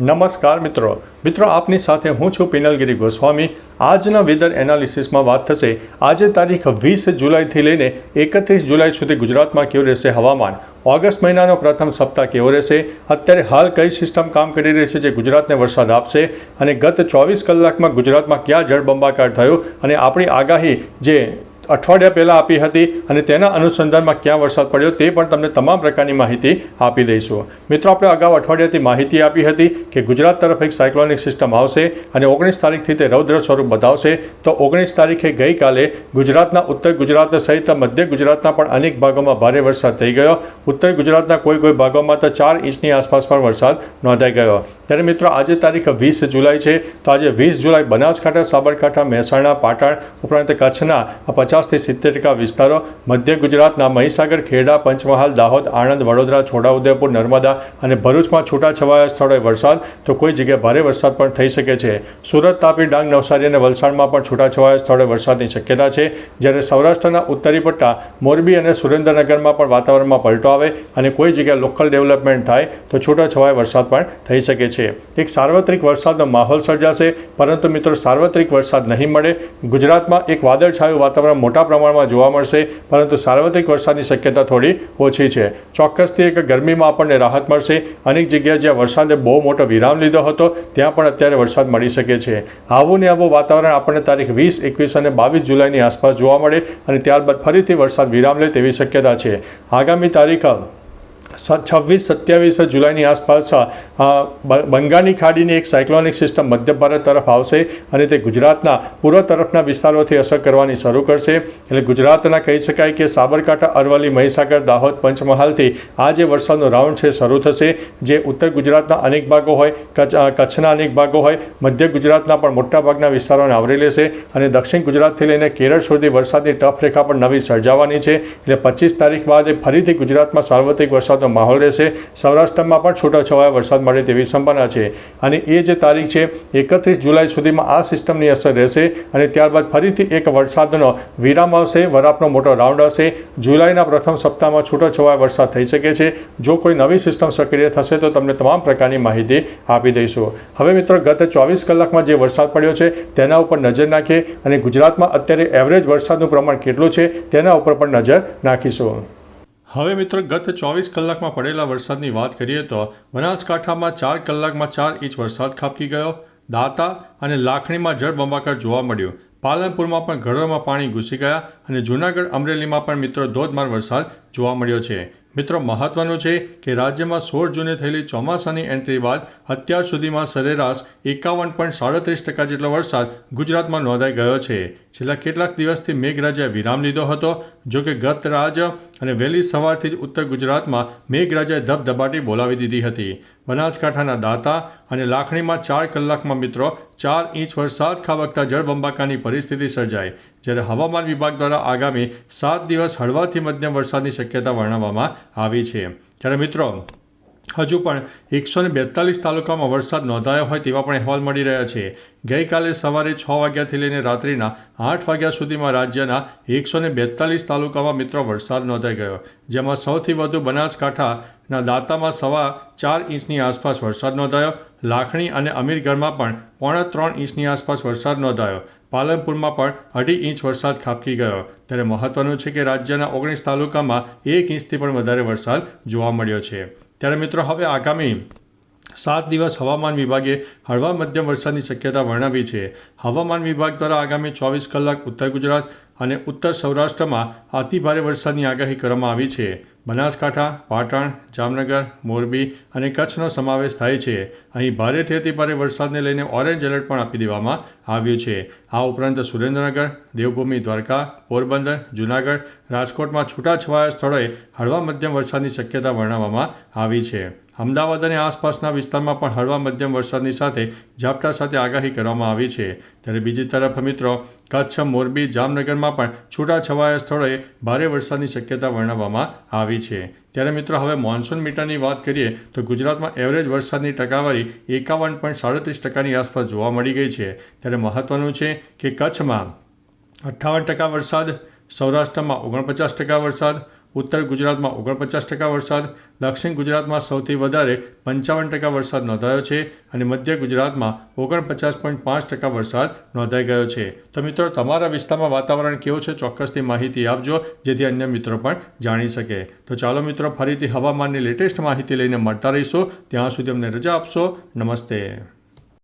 નમસ્કાર મિત્રો. મિત્રો, આપની સાથે હું છું પિનલગીરી ગોસ્વામી. આજના વેધર એનાલિસિસમાં વાત થશે. આજે તારીખ વીસ જુલાઈથી લઈને એકત્રીસ જુલાઈ સુધી ગુજરાતમાં કેવું રહેશે હવામાન? ઓગસ્ટ મહિનાનો પ્રથમ સપ્તાહ કેવો રહેશે? અત્યારે હાલ કઈ સિસ્ટમ કામ કરી રહી છે જે ગુજરાતને વરસાદ આપશે? અને ગત ચોવીસ કલાકમાં ગુજરાતમાં ક્યાં જળબંબાકાર થયો? અને આપણી આગાહી જે અઠવાડિયા પહેલાં આપી હતી અને તેના અનુસંધાનમાં ક્યાં વરસાદ પડ્યો તે પણ તમને તમામ પ્રકારની માહિતી આપી દઈશું. મિત્રો, આપણે અગાઉ અઠવાડિયાથી માહિતી આપી હતી કે ગુજરાત તરફ એક સાયક્લોનિક સિસ્ટમ આવશે અને ઓગણીસ તારીખથી તે રૌદ્ર સ્વરૂપ બતાવશે. તો ઓગણીસ તારીખે ગઈકાલે ગુજરાતના ઉત્તર ગુજરાત સહિત મધ્ય ગુજરાતના પણ અનેક ભાગોમાં ભારે વરસાદ થઈ ગયો. ઉત્તર ગુજરાતના કોઈ કોઈ ભાગોમાં તો ચાર ઇંચની આસપાસ પણ વરસાદ નોંધાઈ ગયો. ત્યારે મિત્રો, આજે તારીખ વીસ જુલાઈ છે. તો આજે વીસ જુલાઈ બનાસકાંઠા, સાબરકાંઠા, મહેસાણા, પાટણ ઉપરાંત કચ્છના પચાસથી સિત્તેર ટકા વિસ્તારો, મધ્ય ગુજરાતના મહીસાગર, ખેડા, પંચમહાલ, દાહોદ, આણંદ, વડોદરા છોટાઉદેપુર નર્મદા અને ભરૂચમાં છૂટાછવાયા સ્થળોએ વરસાદ. તો કોઈ જગ્યાએ ભારે વરસાદ પણ થઈ શકે છે. સુરત, તાપી, ડાંગ, નવસારી અને વલસાડમાં પણ છૂટાછવાયા સ્થળોએ વરસાદની શક્યતા છે. જ્યારે સૌરાષ્ટ્રના ઉત્તરી પટ્ટા, મોરબી અને સુરેન્દ્રનગરમાં પણ વાતાવરણમાં પલટો આવે અને કોઈ જગ્યાએ લોકલ ડેવલપમેન્ટ થાય, તો છૂટાછવાયા વરસાદ પણ થઈ શકે છે. એક સાર્વત્રિક વરસાદનો માહોલ સર્જાશે, પરંતુ મિત્રો સાર્વત્રિક વરસાદ નહીં મળે. ગુજરાતમાં એક વાદળછાયું વાતાવરણ મોટા પ્રમાણમાં જોવા મળશે, પરંતુ સાર્વત્રિક વરસાદની શક્યતા થોડી ઓછી છે. ચોક્કસથી એક ગરમીમાં આપણને રાહત મળશે. અનેક જગ્યાએ જ્યાં વરસાદે બહુ મોટો વિરામ લીધો હતો, ત્યાં પણ અત્યારે વરસાદ મળી શકે છે. આવું ને આવું વાતાવરણ આપણને તારીખ વીસ, એકવીસ અને બાવીસ જુલાઈની આસપાસ જોવા મળે, અને ત્યારબાદ ફરીથી વરસાદ વિરામ લે તેવી શક્યતા છે. આગામી તારીખ છવ્વીસ, સત્યાવીસ જુલાઈની આસપાસ બંગાળની ખાડીની એક સાયક્લોનિક સિસ્ટમ મધ્ય ભારત તરફ આવશે અને તે ગુજરાતના પૂર્વ તરફના વિસ્તારોથી અસર કરવાની શરૂ કરશે. એટલે ગુજરાતના કહી શકાય કે સાબરકાંઠા, અરવલ્લી, મહીસાગર, દાહોદ, પંચમહાલથી આ જે વરસાદનો રાઉન્ડ છે, શરૂ થશે. જે ઉત્તર ગુજરાતના અનેક ભાગો હોય, કચ્છ કચ્છના અનેક ભાગો હોય, મધ્ય ગુજરાતના પણ મોટાભાગના વિસ્તારોને આવરી લેશે અને દક્ષિણ ગુજરાતથી લઈને કેરળ સુધી વરસાદની ટફ રેખા પણ નવી સર્જાવાની છે. એટલે પચીસ તારીખ બાદ ફરીથી ગુજરાતમાં સાર્વત્રિક વરસાદનો માહોલ રહેશે. સૌરાષ્ટ્રમાં પણ છૂટાછવાયા વરસાદ મળે તેવી સંભાવના છે. અને એ જે તારીખ છે, એકત્રીસ જુલાઈ સુધીમાં આ સિસ્ટમની અસર રહેશે અને ત્યારબાદ ફરીથી એક વરસાદનો વિરામ આવશે, વરાપનો મોટો રાઉન્ડ આવશે જુલાઈના પ્રથમ સપ્તાહમાં છૂટાછવાયા વરસાદ થઈ શકે છે. જો કોઈ નવી સિસ્ટમ સક્રિય થશે તો તમને તમામ પ્રકારની માહિતી આપી દઈશું. હવે મિત્રો, ગત ચોવીસ કલાકમાં જે વરસાદ પડ્યો છે, તેના ઉપર નજર નાખીએ અને ગુજરાતમાં અત્યારે એવરેજ વરસાદનું પ્રમાણ કેટલું છે, તેના ઉપર પણ નજર નાખીશું. હવે મિત્રો, ગત ચોવીસ કલાકમાં પડેલા વરસાદની વાત કરીએ તો બનાસકાંઠામાં ચાર કલાકમાં ચાર ઇંચ વરસાદ ખાબકી ગયો. દાતા અને લાખણીમાં જળબંબાકાર જોવા મળ્યો. પાલનપુરમાં પણ ઘરોમાં પાણી ઘૂસી ગયા અને જૂનાગઢ અમરેલીમાં પણ મિત્રો ધોધમાર વરસાદ જોવા મળ્યો છે. મિત્રો, મહત્વનું છે કે રાજ્યમાં સોળ જૂને થયેલી ચોમાસાની એન્ટ્રી બાદ અત્યાર સુધીમાં સરેરાશ એકાવન પોઈન્ટ સાડત્રીસ ટકા જેટલો વરસાદ ગુજરાતમાં નોંધાઈ ગયો છે. છેલ્લા કેટલાક દિવસથી મેઘરાજાએ વિરામ લીધો હતો. જો કે ગત રાજ અને વહેલી સવારથી જ ઉત્તર ગુજરાતમાં મેઘરાજાએ ધબધબાટી બોલાવી દીધી હતી. બનાસકાંઠાના દાતા અને લાખણીમાં ચાર કલાકમાં મિત્રો ચાર ઇંચ વરસાદ ખાબકતા જળબંબાકારની પરિસ્થિતિ સર્જાઈ. જ્યારે હવામાન વિભાગ દ્વારા આગામી સાત દિવસ હળવાથી મધ્યમ વરસાદની શક્યતા વર્ણવવામાં આવી છે. ત્યારે મિત્રો, હજુ પણ એકસો ને બેતાલીસ તાલુકામાં વરસાદ નોંધાયો હોય તેવા પણ અહેવાલ મળી રહ્યા છે. ગઈકાલે સવારે છ વાગ્યાથી લઈને રાત્રિના આઠ વાગ્યા સુધીમાં રાજ્યના એકસો ને બેતાલીસ તાલુકામાં મિત્રો વરસાદ નોંધાઈ ગયો, જેમાં સૌથી વધુ બનાસકાંઠાના દાંતામાં સવા ચાર ઇંચની આસપાસ વરસાદ નોંધાયો લાખણી અને અમીરગઢમાં પણ પોણા ત્રણ ઇંચની આસપાસ વરસાદ નોંધાયો. પાલનપુરમાં પણ અઢી ઇંચ વરસાદ ખાબકી ગયો. ત્યારે મહત્વનું છે કે રાજ્યના ઓગણીસ તાલુકામાં એક ઇંચથી પણ વધારે વરસાદ જોવા મળ્યો છે. ત્યારે મિત્રો, હવે આગામી સાત દિવસ હવામાન વિભાગે હળવા મધ્યમ વરસાદની શક્યતા વર્ણવી છે. હવામાન વિભાગ દ્વારા આગામી ચોવીસ કલાક ઉત્તર ગુજરાત અને ઉત્તર સૌરાષ્ટ્રમાં અતિભારે વરસાદની આગાહી કરવામાં આવી છે. બનાસકાંઠા, પાટણ, જામનગર, મોરબી અને કચ્છનો સમાવેશ થાય છે. અહીં ભારેથી અતિભારે વરસાદને લઈને ઓરેન્જ એલર્ટ પણ આપી દેવામાં આવ્યું છે. આ ઉપરાંત સુરેન્દ્રનગર, દેવભૂમિ, દ્વારકા, પોરબંદર, જૂનાગઢ, રાજકોટમાં છૂટાછવાયા સ્થળોએ હળવા મધ્યમ વરસાદની શક્યતા વર્ણવવામાં આવી છે. અમદાવાદ અને આસપાસના વિસ્તારમાં પણ હળવા મધ્યમ વરસાદની સાથે ઝાપટા સાથે આગાહી કરવામાં આવી છે. ત્યારે બીજી તરફ મિત્રો, કચ્છ, મોરબી, જામનગરમાં પણ છૂટાછવાયા સ્થળોએ ભારે વરસાદની શક્યતા વર્ણવવામાં આવી છે. ત્યારે મિત્રો, હવે મોન્સૂન મીટરની વાત કરીએ તો ગુજરાતમાં એવરેજ વરસાદની ટકાવારી એકાવન પોઈન્ટ સાડત્રીસ ટકાની આસપાસ જોવા મળી ગઈ છે. ત્યારે મહત્વનું છે કે કચ્છમાં અઠ્ઠાવન ટકા વરસાદ, સૌરાષ્ટ્રમાં ઓગણપચાસ ટકા વરસાદ ઉત્તર ગુજરાતમાં ઓગણપચાસ ટકા વરસાદ, દક્ષિણ ગુજરાતમાં સૌથી વધારે પંચાવન ટકા વરસાદ નોંધાયો છે અને મધ્ય ગુજરાતમાં ઓગણપચાસ પોઈન્ટ પાંચ ટકા વરસાદ નોંધાઈ ગયો છે. તો મિત્રો, તમારા વિસ્તારમાં વાતાવરણ કેવું છે? ચોક્કસથી માહિતી આપજો, જેથી અન્ય મિત્રો પણ જાણી શકે. તો ચાલો મિત્રો, ફરીથી હવામાનની લેટેસ્ટ માહિતી લઈને મળતા રહીશું. ત્યાં સુધી અમને રજા આપશો. નમસ્તે.